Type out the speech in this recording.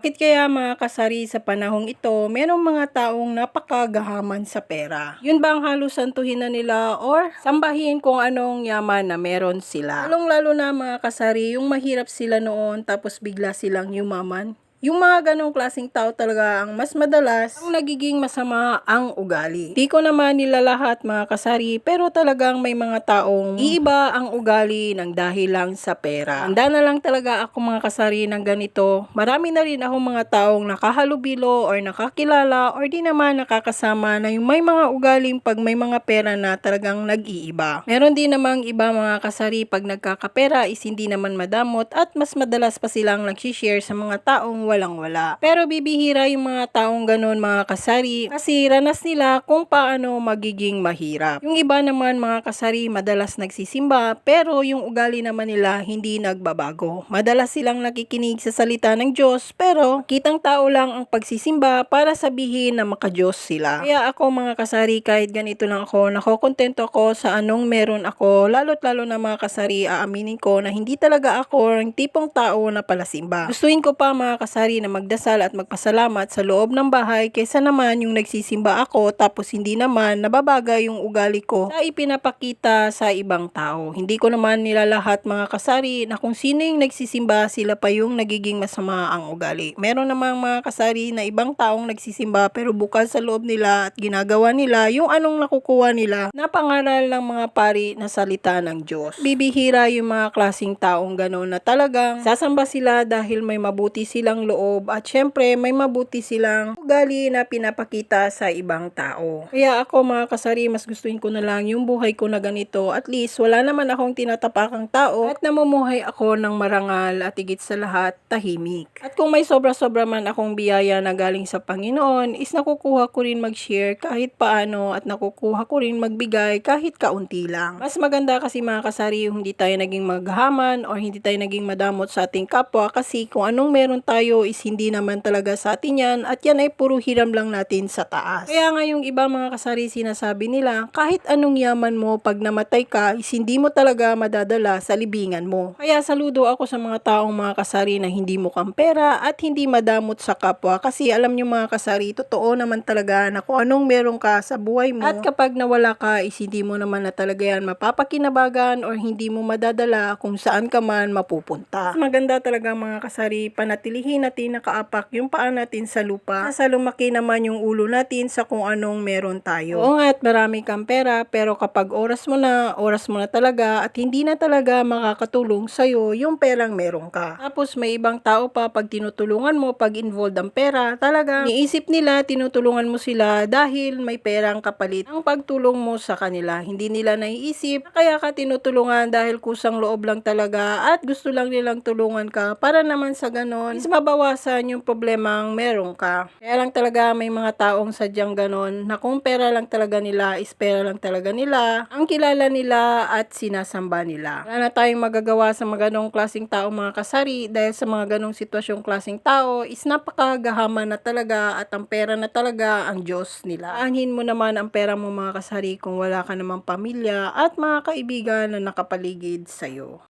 Bakit kaya mga kasari sa panahong ito, merong mga taong napakagahaman sa pera? Yun ba ang halos santuhin na nila or sambahin kung anong yaman na meron sila? Lalong lalo na mga kasari, yung mahirap sila noon tapos bigla silang yumaman. Yung mga ganong klaseng tao talaga ang mas madalas ang nagiging masama ang ugali. Di ko naman nila lahat mga kasari pero talagang may mga taong iiba ang ugali ng dahil lang sa pera. Handa na lang talaga ako mga kasari ng ganito. Marami na rin ako mga taong nakahalubilo or nakakilala or di naman nakakasama na yung may mga ugaling pag may mga pera na talagang nag-iiba. Meron din namang iba mga kasari pag nagkakapera is hindi naman madamot at mas madalas pa silang nag-share sa mga taong walang wala. Pero bibihira yung mga taong ganun mga kasari kasi ranas nila kung paano magiging mahirap. Yung iba naman mga kasari madalas nagsisimba pero yung ugali naman nila hindi nagbabago. Madalas silang nakikinig sa salita ng Diyos pero kitang tao lang ang pagsisimba para sabihin na makajos sila. Kaya ako mga kasari kahit ganito lang ako nakokontento ako sa anong meron ako lalo't lalo na mga kasari aaminin ko na hindi talaga ako yung tipong tao na palasimba. Gustuin ko pa mga kasari na magdasal at magpasalamat sa loob ng bahay kaysa naman yung nagsisimba ako tapos hindi naman nababagay yung ugali ko sa ipinapakita sa ibang tao. Hindi ko naman nila lahat mga kasari na kung sino yung nagsisimba sila pa yung nagiging masama ang ugali. Meron namang mga kasari na ibang taong nagsisimba pero bukal sa loob nila at ginagawa nila yung anong nakukuha nila na pangaral ng mga pari na salita ng Diyos. Bibihira yung mga klasing taong gano'n na talagang sasamba sila dahil may mabuti silang loob at syempre may mabuti silang ugali na pinapakita sa ibang tao. Kaya ako mga kasari mas gustuin ko na lang yung buhay ko na ganito at least wala naman akong tinatapakang tao at namumuhay ako ng marangal at higit sa lahat tahimik. At kung may sobra-sobra man akong biyaya na galing sa Panginoon is nakukuha ko rin mag-share kahit paano at nakukuha ko rin magbigay kahit kaunti lang. Mas maganda kasi mga kasari yung hindi tayo naging maghaman or hindi tayo naging madamot sa ating kapwa kasi kung anong meron tayo is hindi naman talaga sa atin yan at yan ay puro hiram lang natin sa taas. Kaya nga yung iba mga kasari sinasabi nila kahit anong yaman mo pag namatay ka is hindi mo talaga madadala sa libingan mo. Kaya saludo ako sa mga taong mga kasari na hindi mo kang pera at hindi madamot sa kapwa kasi alam nyo mga kasari totoo naman talaga na kung anong meron ka sa buhay mo at kapag nawala ka is hindi mo naman na talaga yan mapapakinabagan or hindi mo madadala kung saan ka man mapupunta. Maganda talaga mga kasari panatilihin natin nakaapak yung paa natin sa lupa. Nasa lumaki naman yung ulo natin sa kung anong meron tayo. Oo nga at marami kang pera pero kapag oras mo na, oras mo na talaga at hindi na talaga makakatulong sa'yo yung perang meron ka. Tapos may ibang tao pa pag tinutulungan mo, pag involved ang pera, talaga niisip nila tinutulungan mo sila dahil may perang kapalit ang pagtulong mo sa kanila. Hindi nila naiisip kaya ka tinutulungan dahil kusang loob lang talaga at gusto lang nilang tulungan ka para naman sa ganon is mabawasan yung problemang meron ka. Kaya lang talaga may mga taong sadyang ganon na kung pera lang talaga nila is pera lang talaga nila ang kilala nila at sinasamba nila. Wala na tayong magagawa sa mga ganong klaseng tao mga kasari dahil sa mga ganong sitwasyong klaseng tao is napakagahaman na talaga at ang pera na talaga ang Diyos nila. Aanhin mo naman ang pera mo mga kasari kung wala ka namang pamilya at mga kaibigan na nakapaligid sa'yo.